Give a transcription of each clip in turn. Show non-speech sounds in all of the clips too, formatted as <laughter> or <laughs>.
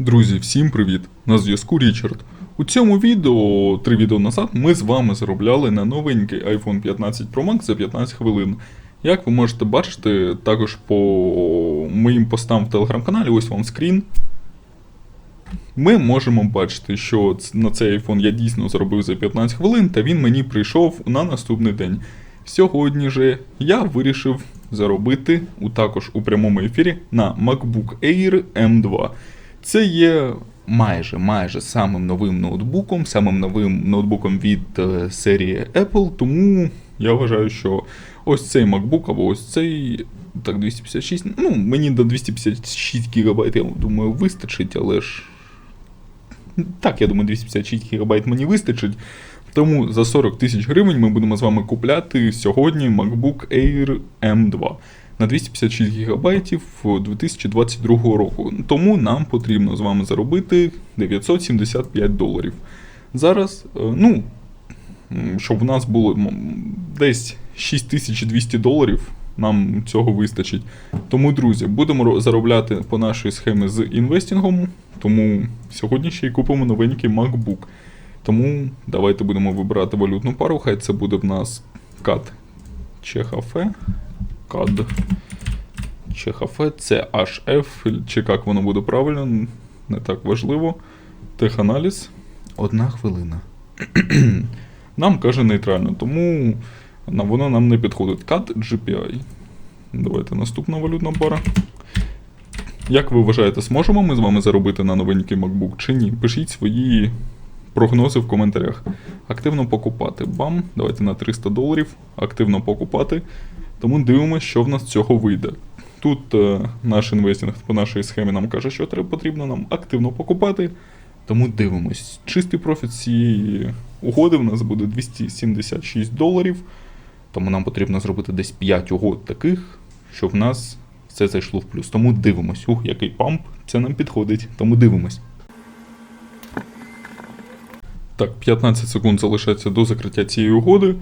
Друзі, всім привіт! На зв'язку Річард. У цьому відео, три відео назад, ми з вами заробляли на новенький iPhone 15 Pro Max за 15 хвилин. Як ви можете бачити, також по моїм постам в телеграм-каналі, ось вам скрін. Ми можемо бачити, що на цей iPhone я дійсно заробив за 15 хвилин, та він мені прийшов на наступний день. Сьогодні же я вирішив заробити у також у прямому ефірі на MacBook Air M2. Це є майже майже самим новим ноутбуком, самим новим ноутбуком від е, серії Apple, тому я вважаю, що ось цей MacBook або ось цей. Так, 256. Ну, мені до 256 ГБ, я думаю, вистачить, але ж. Так, я думаю, 256 ГБ мені вистачить. Тому за 40 тисяч гривень ми будемо з вами купляти сьогодні MacBook Air M2 на 256 ГБ 2022 року. Тому нам потрібно з вами заробити 975 доларів. Зараз, е, ну, щоб в нас було десь 6200 доларів, нам цього вистачить. Тому, друзі, будемо заробляти по нашій схемі з інвестингом. Тому сьогодні ще й купимо новенький MacBook. Тому давайте будемо вибирати валютну пару. Хай це буде в нас CAD ЧХФ. CAD ЧХФ, це HF, чи як воно буде правильно, не так важливо. Теханаліз. Одна хвилина. <clears throat> нам каже нейтрально, тому воно нам не підходить. CAD GPI. Давайте наступна валютна пара. Як ви вважаєте, зможемо ми з вами заробити на новенький MacBook чи ні? Пишіть свої прогнози в коментарях. Активно покупати. Бам, давайте на 300 доларів. Активно покупати. Тому дивимося, що в нас цього вийде. Тут е, наш інвестинг по нашій схемі нам каже, що треба потрібно нам активно покупати. Тому дивимось. Чистий профіт цієї угоди в нас буде 276 доларів. Тому нам потрібно зробити десь 5 угод таких, щоб в нас все зайшло в плюс. Тому дивимось. Ух, який памп, це нам підходить. Тому дивимось. Так, 15 секунд залишається до закриття цієї угоди.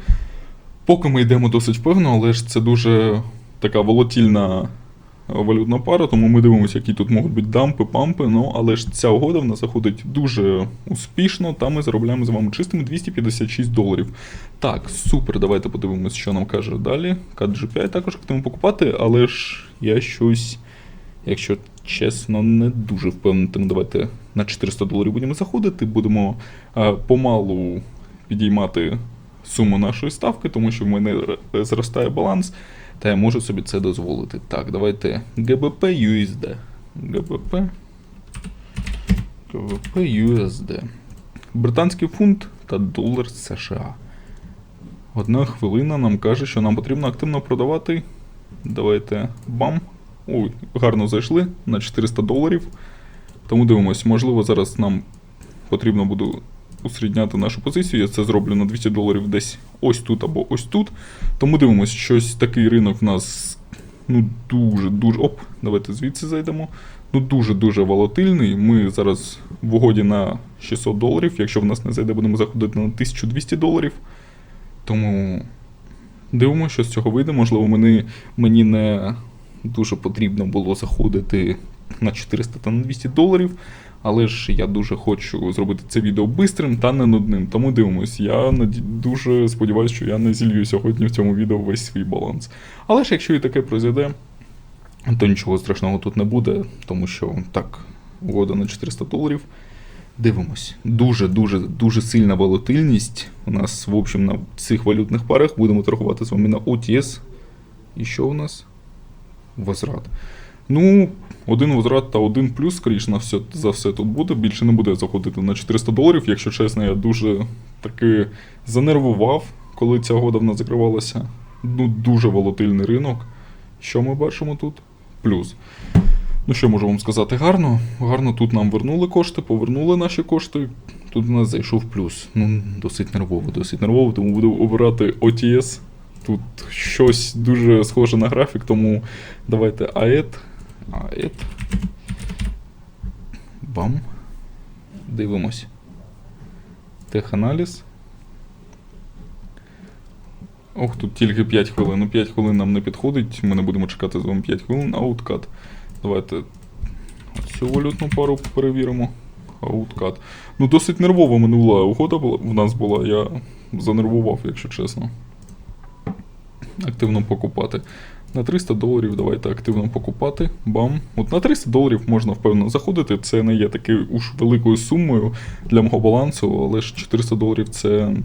Поки ми йдемо досить впевнено, але ж це дуже така волатільна е, валютна пара, тому ми дивимося, які тут можуть бути дампи, пампи. Ну, але ж ця угода в нас заходить дуже успішно, та ми заробляємо з вами чистими 256 доларів. Так, супер, давайте подивимось, що нам каже далі. CAD GPI також хотимо покупати, але ж я щось, якщо чесно, не дуже впевнений. Тому давайте на 400 доларів будемо заходити, будемо е, помалу підіймати суму нашої ставки, тому що в мене зростає баланс, та я можу собі це дозволити. Так, давайте GBP USD. GBP. GBP USD. Британський фунт та долар США. Одна хвилина нам каже, що нам потрібно активно продавати. Давайте бам. Ой, гарно зайшли на 400 доларів. Тому дивимось, можливо, зараз нам потрібно буде усрідняти нашу позицію. Я це зроблю на 200 доларів десь ось тут або ось тут. Тому дивимось, щось такий ринок в нас ну дуже дуже. Оп, давайте звідси зайдемо. Ну дуже-дуже волатильний. Ми зараз в угоді на 600 доларів. Якщо в нас не зайде, будемо заходити на 1200 доларів. Тому дивимося, що з цього вийде. Можливо, мені, мені не дуже потрібно було заходити на 400 та на 200 доларів. Але ж я дуже хочу зробити це відео бистрим та не нудним. Тому дивимось. Я дуже сподіваюся, що я не зілью сьогодні в цьому відео весь свій баланс. Але ж якщо і таке произойде, то нічого страшного тут не буде, тому що так, угода на 400 доларів. Дивимось. Дуже, дуже, дуже сильна волатильність. У нас, в общем, на цих валютних парах будемо торгувати з вами на OTS. І що у нас? Возврат. Ну, один возврат та один плюс, скоріш на все, за все тут буде. Більше не буде заходити на 400 доларів. Якщо чесно, я дуже таки занервував, коли ця года в нас закривалася. Ну, дуже волатильний ринок. Що ми бачимо тут? Плюс. Ну, що можу вам сказати? Гарно. Гарно тут нам вернули кошти, повернули наші кошти. Тут у нас зайшов плюс. Ну, досить нервово, досить нервово, тому буду обирати OTS. Тут щось дуже схоже на графік, тому давайте AET. AET. Бам. Дивимось. Теханаліз. Ох, тут тільки 5 хвилин. Ну 5 хвилин нам не підходить. Ми не будемо чекати з вами 5 хвилин. Ауткат. Давайте Цю валютну пару перевіримо. Ауткат. Ну, досить нервова минула угода була, в нас була, я занервував, якщо чесно. Активно покупати. На 300 доларів давайте активно покупати. Бам. От на 300 доларів можна впевнено заходити. Це не є такою уж великою сумою для мого балансу, але ж 400 доларів це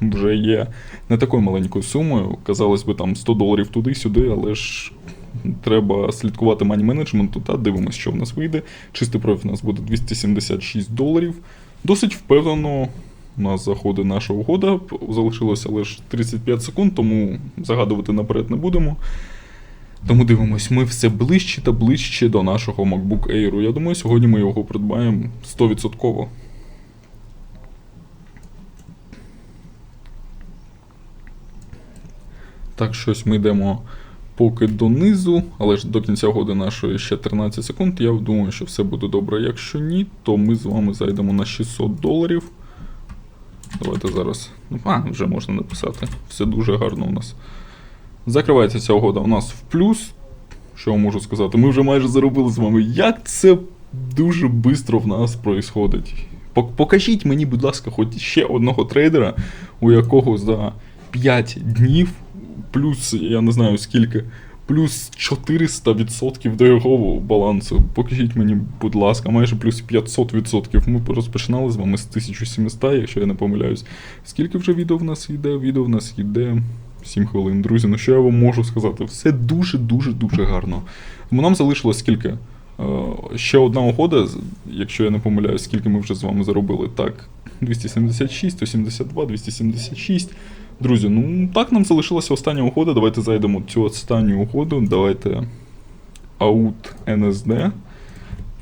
вже є не такою маленькою сумою. Казалось би, там 100 доларів туди-сюди, але ж треба слідкувати мані менеджменту та дивимося, що в нас вийде. Чистий профіт у нас буде 276 доларів. Досить впевнено. У нас заходить наша угода, залишилося лише 35 секунд, тому загадувати наперед не будемо. Тому дивимось, ми все ближче та ближче до нашого MacBook Air. Я думаю, сьогодні ми його придбаємо 100%. Так, щось ми йдемо поки донизу, але ж до кінця годи нашої ще 13 секунд. Я думаю, що все буде добре. Якщо ні, то ми з вами зайдемо на 600 доларів. Давайте зараз. А, вже можна написати. Все дуже гарно у нас. Закривається ця угода у нас в плюс. Що я можу сказати? Ми вже майже заробили з вами. Як це дуже швидко в нас проїсходить. Покажіть мені, будь ласка, хоч ще одного трейдера, у якого за 5 днів, плюс я не знаю скільки, плюс 400% до його балансу. Покажіть мені, будь ласка, майже плюс 500%. Ми розпочинали з вами з 1700, якщо я не помиляюсь. Скільки вже відео в нас йде? Відео в нас йде 7 хвилин. Друзі, ну що я вам можу сказати? Все дуже-дуже дуже гарно. Нам залишилось скільки? Е, Ще одна угода, якщо я не помиляюсь, скільки ми вже з вами заробили. Так, 276, 172, 276. Друзі, ну так нам залишилася остання угода. Давайте зайдемо в цю останню угоду. Давайте out NSD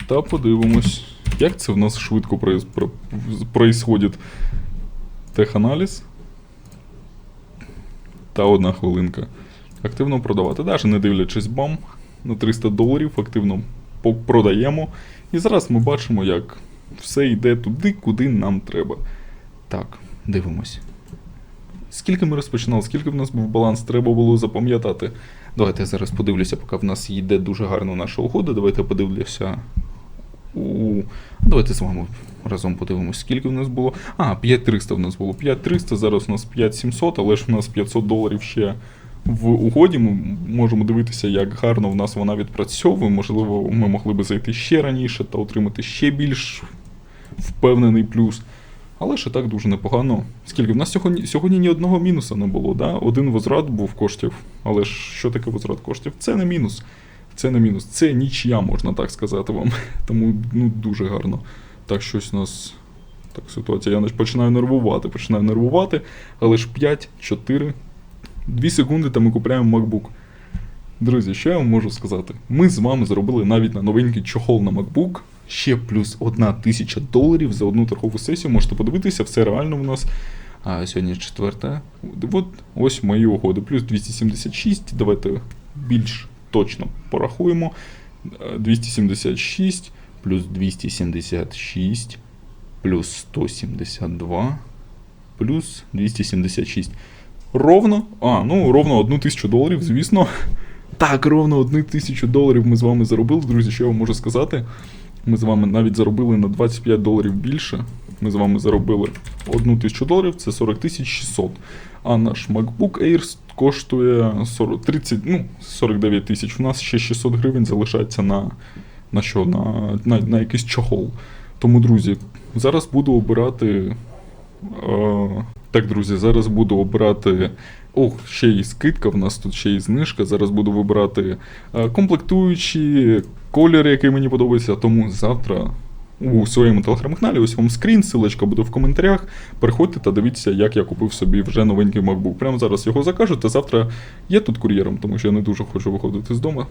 та подивимось, як це в нас швидко проїс- про- происходить теханаліз. Та одна хвилинка. Активно продавати. Навіть не дивлячись бам на 300 доларів, активно продаємо. І зараз ми бачимо, як все йде туди, куди нам треба. Так, дивимось. Скільки ми розпочинали, скільки в нас був баланс, треба було запам'ятати. Давайте я зараз подивлюся, поки в нас йде дуже гарно наша угода. Давайте подивлюся. У... Давайте з вами разом подивимось, скільки в нас було. А, 5300 в нас було. 5300, зараз у нас 5700, але ж у нас 500 доларів ще в угоді. Ми можемо дивитися, як гарно в нас вона відпрацьовує. Можливо, ми могли би зайти ще раніше та отримати ще більш впевнений плюс. Але і так дуже непогано. Скільки? В нас сьогодні, сьогодні ні одного мінуса не було, да? Один возврат був коштів. Але ж що таке возврат коштів? Це не мінус. Це не мінус. Це нічия, можна так сказати вам. <laughs> Тому ну, дуже гарно. Так, щось у нас. Так, ситуація. Я починаю нервувати, починаю нервувати. Але ж 5, 4, 2 секунди та ми купляємо MacBook. Друзі, що я вам можу сказати? Ми з вами зробили навіть на новенький чохол на MacBook. Ще плюс одна тисяча доларів за одну торгову сесію. Можете подивитися, все реально у нас. А сьогодні четверта. От ось мої угоди. Плюс 276. Давайте більш точно порахуємо. Е, 276 плюс 276 плюс 172 плюс 276. Ровно. А, ну ровно одну тисячу доларів, звісно. Так, ровно одну тисячу доларів ми з вами заробили, друзі. Що я вам можу сказати? Ми з вами навіть заробили на 25 доларів більше. Ми з вами заробили одну тисячу доларів, це 40 600. А наш MacBook Air коштує 40, 30, ну, 49 тисяч. У нас ще 600 гривень залишається на, на що? На, на, на якийсь чохол. Тому, друзі, зараз буду обирати. Е, так, друзі, зараз буду обирати. Ох, ще й скидка, в нас тут ще й знижка. Зараз буду вибирати е, комплектуючі, колір, який мені подобається. Тому завтра у своєму телеграм-каналі, ось вам скрін, силочка буде в коментарях. Переходьте та дивіться, як я купив собі вже новенький MacBook. Прямо зараз його закажу, та завтра є тут кур'єром, тому що я не дуже хочу виходити з дому.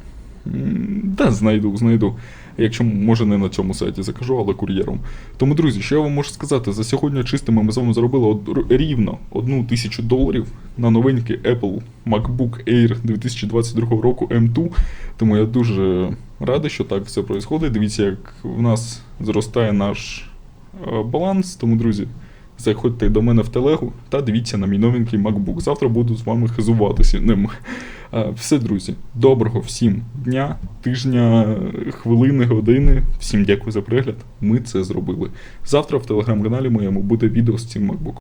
Та знайду, знайду. Якщо може не на цьому сайті закажу, але кур'єром. Тому, друзі, що я вам можу сказати, за сьогодні чистими ми з вами зробили од- рівно одну тисячу доларів на новенький Apple MacBook Air 2022 року M2. Тому я дуже радий, що так все відбувається. Дивіться, як в нас зростає наш е, баланс. Тому, друзі, заходьте до мене в телегу та дивіться на мій новенький MacBook. Завтра буду з вами хизуватися ним. <laughs> Е, Все, друзі, доброго всім дня, тижня, хвилини, години. Всім дякую за перегляд. Ми це зробили. Завтра в телеграм-каналі моєму буде відео з цим MacBook.